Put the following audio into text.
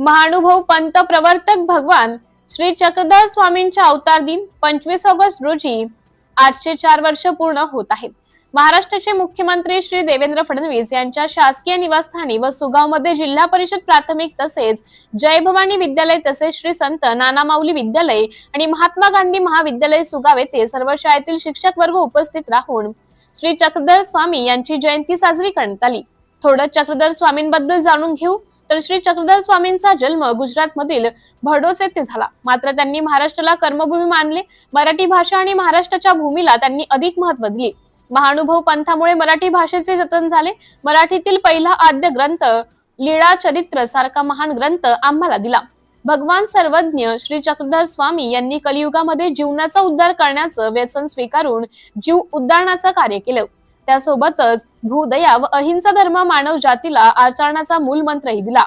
महानुभव पंत प्रवर्तक भगवान श्री चक्रधर स्वामींच्या अवतार दिन पंचवीस ऑगस्ट रोजी आठशे चार वर्ष पूर्ण होत आहेत. महाराष्ट्राचे मुख्यमंत्री श्री देवेंद्र फडणवीस यांच्या शासकीय निवासस्थानी व सुगावमध्ये जिल्हा परिषद प्राथमिक तसेच जय भवानी विद्यालय तसेच श्री संत नाना माऊली विद्यालय आणि महात्मा गांधी महाविद्यालय सुगाव येथे सर्व शाळेतील शिक्षक वर्ग उपस्थित राहून श्री चक्रधर स्वामी यांची जयंती साजरी करण्यात आली. थोडं चक्रधर स्वामींबद्दल जाणून घेऊ. तर श्री चक्रधर स्वामींचा जन्म गुजरात मधील भडोच येथे झाला. मात्र त्यांनी महाराष्ट्राला कर्मभूमी मानले. मराठी भाषा आणि महाराष्ट्राच्या भूमीला त्यांनी अधिक महत्त्व दिले. महानुभव पंथामुळे मराठी भाषेचे जतन झाले. मराठीतील पहिला आद्य ग्रंथ लीळा चरित्र सारखा महान ग्रंथ आम्हाला दिला. भगवान सर्वज्ञ श्री चक्रधर स्वामी यांनी कलियुगामध्ये जीवनाचा उद्धार करण्याचं व्यसन स्वीकारून जीव उद्धारणाचं कार्य केलं. त्यासोबतच भूदया व अहिंसा धर्म मानव जातीला आचरणाचा मूल मंत्रही दिला.